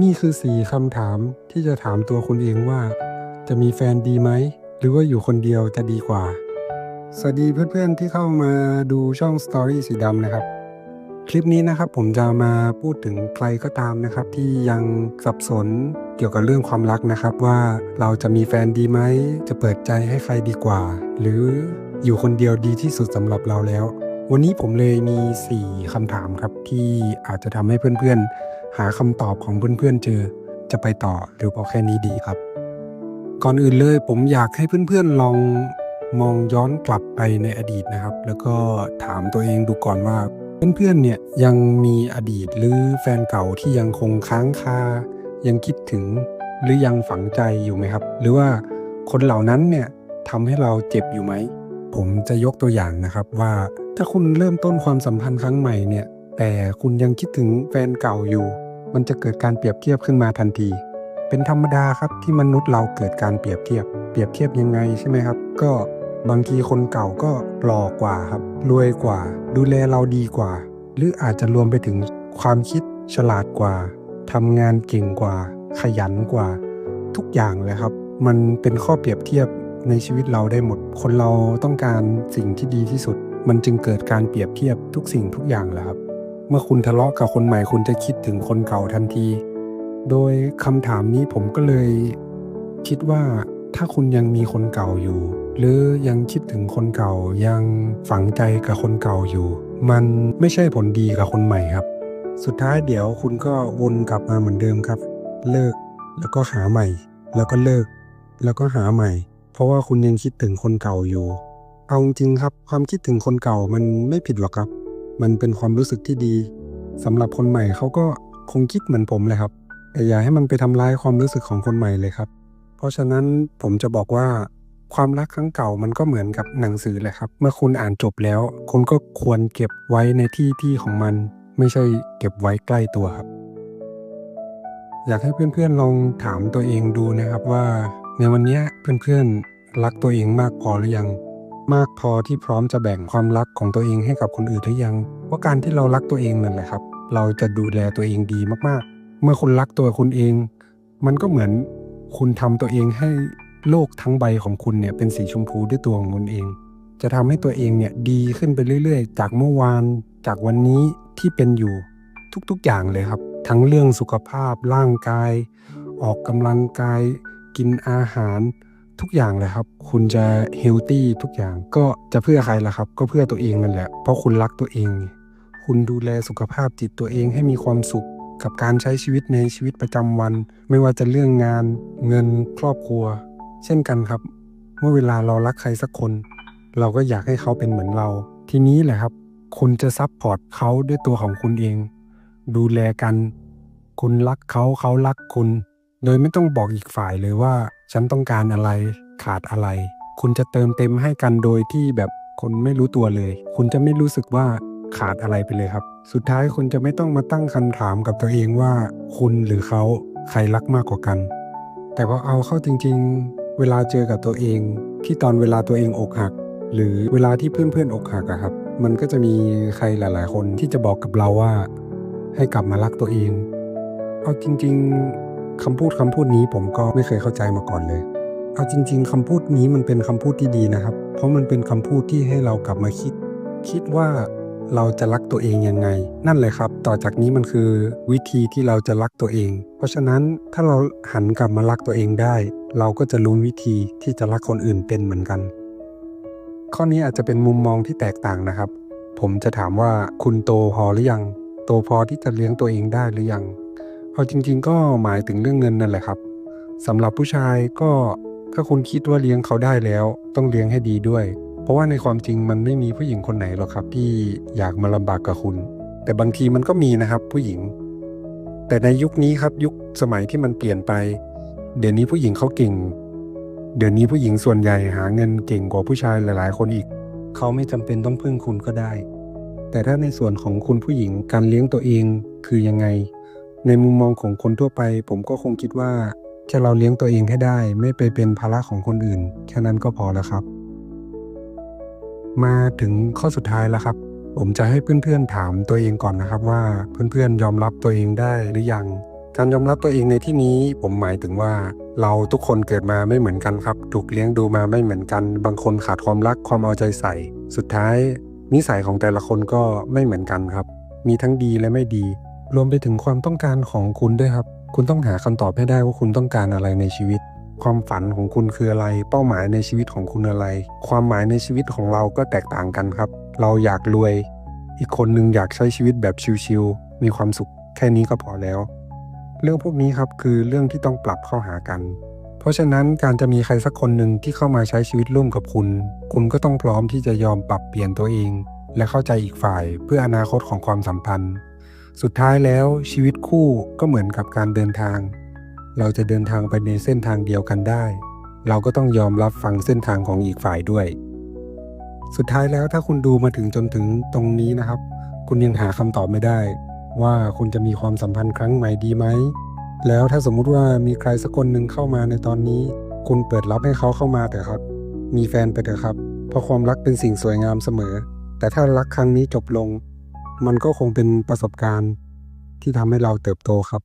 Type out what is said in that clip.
นี่คือสี่คำถามที่จะถามตัวคุณเองว่า จะมีแฟนดีไหม หรือว่าอยู่คนเดียวจะดีกว่า สวัสดีเพื่อนๆที่เข้ามาดูช่อง Story สีดำนะครับ คลิปนี้นะครับผมจะมาพูดถึงใครก็ตามนะครับ ที่ยังสับสนเกี่ยวกับเรื่องความรักนะครับ ว่าเราจะมีแฟนดีไหม จะเปิดใจให้ใครดีกว่า หรืออยู่คนเดียวดีที่สุดสำหรับเราแล้ว วันนี้ผมเลยมี 4คำถามครับที่อาจจะทำให้เพื่อนๆ หาคำตอบของเพื่อนๆเจอ จะไปต่อหรือพอแค่นี้ดีครับ ก่อนอื่นเลยผมอยากให้เพื่อนๆลองมองย้อนกลับไปในอดีตนะครับ แล้วก็ถามตัวเองดูก่อนว่า เพื่อนๆเนี่ยยังมีอดีตหรือแฟนเก่าที่ยังคงค้างคา ยังคิดถึงหรือยังฝังใจอยู่ไหมครับ หรือว่าคนเหล่านั้นเนี่ยทำให้เราเจ็บอยู่ไหม ผมจะยกตัวอย่างนะครับว่าถ้าคุณเริ่มต้นความสัมพันธ์ครั้งใหม่เนี่ย แต่คุณยังคิดถึงแฟนเก่าอยู่ มันจะเกิดการเปรียบเทียบขึ้นมาทันที เป็นธรรมดาครับที่มนุษย์เราเกิดการเปรียบเทียบ เปรียบเทียบยังไงใช่ไหมครับ ก็บางทีคนเก่าก็หล่อกว่าครับ รวยกว่า ดูแลเราดีกว่า หรืออาจจะรวมไปถึงความคิดฉลาดกว่าทำงานเก่งกว่า ขยันกว่า ทุกอย่างเลยครับ มันเป็นข้อเปรียบเทียบในชีวิตเราได้หมด คนเราต้องการสิ่งที่ดีที่สุด มันจึงเกิดการเปรียบเทียบทุกสิ่งทุกอย่างแหละครับ มื่อคุณทะเลาะกับคนใหม่คุณจะคิดถึงคนเก่าทันที โดยคำถามนี้ผมก็เลย คิดว่าถ้าคุณยังมีคนเก่าอยู่ หรือยังคิดถึงคนเก่ายังฝังใจกับคนเก่าอยู่ มันไม่ใช่ผลดีกับคนใหม่ครับ สุดท้ายเดี๋ยวคุณก็วนกลับมาเหมือนเดิมครับ เลิกแล้วก็หาใหม่ แล้วก็เลิก แล้วก็หาใหม่ เพราะว่าคุณยังคิดถึงคนเก่าอยู่ เอาจริงครับ ความคิดถึงคนเก่ามันไม่ผิดหรอกครับ มันเป็นความรู้สึกที่ดีสำหรับคนใหม่เขาก็คงคิดเหมือนผมเลยครับ แต่อย่าให้มันไปทำร้ายความรู้สึกของคนใหม่เลยครับ เพราะฉะนั้นผมจะบอกว่าความรักครั้งเก่ามันก็เหมือนกับหนังสือเลยครับ เมื่อคุณอ่านจบแล้ว คุณก็ควรเก็บไว้ในที่ที่ของมัน ไม่ใช่เก็บไว้ใกล้ตัวครับ อยากให้เพื่อนๆลองถามตัวเองดูนะครับว่า ในวันนี้เพื่อนๆรักตัวเองมากพอหรือยัง มากพอที่พร้อมจะแบ่งความรักของตัวเองให้กับคนอื่นหรือยังเพราการที่เรารักตัวเองนั่นแหละครับ เราจะดูแลตัวเองดีมากๆ เมื่อคุณรักตัวคุณเอง มันก็เหมือนคุณทำตัวเองให้โลกทั้งใบของคุณเนี่ยเป็นสีชมพูด้วยตัวของคุณเอง จะทำให้ตัวเองเนี่ยดีขึ้นไปเรื่อยๆ จากเมื่อวาน จากวันนี้ที่เป็นอยู่ทุกๆอย่างเลยครับ ทั้งเรื่องสุขภาพร่างกาย ออกกำลังกาย กินอาหาร ทุกอย่างเลยครับ คุณจะเฮลตี้ทุกอย่างก็จะเพื่อใครล่ะครับ ก็เพื่อตัวเองนั่นแหละ เพราะคุณรักตัวเอง คุณดูแลสุขภาพจิตตัวเองให้มีความสุขกับการใช้ชีวิตในชีวิตประจำวัน ไม่ว่าจะเรื่องงานเงินครอบครัว เช่นกันครับ เมื่อเวลาเรารักใครสักคน เราก็อยากให้เขาเป็นเหมือนเรา ทีนี้แหละครับ คุณจะซับพอร์ตเขาด้วยตัวของคุณเอง ดูแลกัน คุณรักเขาเขารักคุณ โดยไม่ต้องบอกอีกฝ่ายเลยว่า ฉันต้องการอะไรขาดอะไร คุณจะเติมเต็มให้กันโดยที่แบบคนไม่รู้ตัวเลย คุณจะไม่รู้สึกว่าขาดอะไรไปเลยครับ สุดท้ายคุณจะไม่ต้องมาตั้งคำถามกับตัวเองว่า คุณหรือเขาใครรักมากกว่ากัน แต่พอเอาเข้าจริง ๆ เวลาเจอกับตัวเอง ที่ตอนเวลาตัวเองอกหัก หรือเวลาที่เพื่อนๆอกหักอะครับ มันก็จะมีใครหลาย ๆ คนที่จะบอกกับเราว่า ให้กลับมารักตัวเอง เอาจริง ๆ คำพูดคำพูดนี้ผมก็ไม่เคยเข้าใจมาก่อนเลย เอาจริง ๆคำพูดนี้มันเป็นคำพูดที่ดีนะครับ เพราะมันเป็นคำพูดที่ให้เรากลับมาคิด คิดว่าเราจะรักตัวเองยังไง นั่นเลยครับ ต่อจากนี้มันคือวิธีที่เราจะรักตัวเอง เพราะฉะนั้นถ้าเราหันกลับมารักตัวเองได้ เราก็จะรู้วิธีที่จะรักคนอื่นเป็นเหมือนกัน ข้อนี้อาจจะเป็นมุมมองที่แตกต่างนะครับ ผมจะถามว่าคุณโตพอหรือยัง โตพอที่จะเลี้ยงตัวเองได้หรือยัง เอาจริง ๆ ก็หมายถึงเรื่องเงินนั่นแหละครับสำหรับผู้ชายก็ถ้าคุณคิดว่าเลี้ยงเขาได้แล้ว ต้องเลี้ยงให้ดีด้วย เพราะว่าในความจริงมันไม่มีผู้หญิงคนไหนหรอกครับ ที่อยากมาลำบากกับคุณ แต่บางทีมันก็มีนะครับ ผู้หญิง แต่ในยุคนี้ครับยุคสมัยที่มันเปลี่ยนไป เดี๋ยวนี้ผู้หญิงเขาเก่ง เดี๋ยวนี้ผู้หญิงส่วนใหญ่หาเงินเก่งกว่าผู้ชายหลาย ๆ คนอีก เขาไม่จำเป็นต้องพึ่งคุณก็ได้ แต่ถ้าในส่วนของคุณผู้หญิงการเลี้ยงตัวเองคือยังไง ในมุมมองของคนทั่วไป ผมก็คงคิดว่า แค่เราเลี้ยงตัวเองให้ได้ ไม่ไปเป็นภาระของคนอื่น แค่นั้นก็พอแล้วครับ มาถึงข้อสุดท้ายแล้วครับ ผมจะให้เพื่อนๆถามตัวเองก่อนนะครับว่าเพื่อนๆยอมรับตัวเองได้หรือยังการยอมรับตัวเองในที่นี้ผมหมายถึงว่า เราทุกคนเกิดมาไม่เหมือนกันครับ ถูกเลี้ยงดูมาไม่เหมือนกัน บางคนขาดความรักความเอาใจใส่ สุดท้าย นิสัยของแต่ละคนก็ไม่เหมือนกันครับ มีทั้งดีและไม่ดี รวมไปถึงความต้องการของคุณด้วยครับ คุณต้องหาคำตอบให้ได้ว่าคุณต้องการอะไรในชีวิต ความฝันของคุณคืออะไร เป้าหมายในชีวิตของคุณอะไร ความหมายในชีวิตของเราก็แตกต่างกันครับ เราอยากรวย อีกคนหนึ่งอยากใช้ชีวิตแบบชิลๆมีความสุขแค่นี้ก็พอแล้ว เรื่องพวกนี้ครับคือเรื่องที่ต้องปรับเข้าหากัน เพราะฉะนั้นการจะมีใครสักคนหนึ่งที่เข้ามาใช้ชีวิตร่วมกับคุณ คุณก็ต้องพร้อมที่จะยอมปรับเปลี่ยนตัวเอง และเข้าใจอีกฝ่ายเพื่ออนาคตของความสัมพันธ์ สุดท้ายแล้วชีวิตคู่ก็เหมือนกับการเดินทาง เราจะเดินทางไปในเส้นทางเดียวกันได้ เราก็ต้องยอมรับฟังเส้นทางของอีกฝ่ายด้วย สุดท้ายแล้วถ้าคุณดูมาถึงจนถึงตรงนี้นะครับ คุณยังหาคำตอบไม่ได้ ว่าคุณจะมีความสัมพันธ์ครั้งใหม่ดีไหม แล้วถ้าสมมุติว่ามีใครสักคนหนึ่งเข้ามาในตอนนี้ คุณเปิดรับให้เขาเข้ามาเถอะครับ มีแฟนไปเถอะครับ เพราะความรักเป็นสิ่งสวยงามเสมอ แต่ถ้ารักครั้งนี้จบลง มันก็คงเป็นประสบการณ์ที่ทำให้เราเติบโตครับ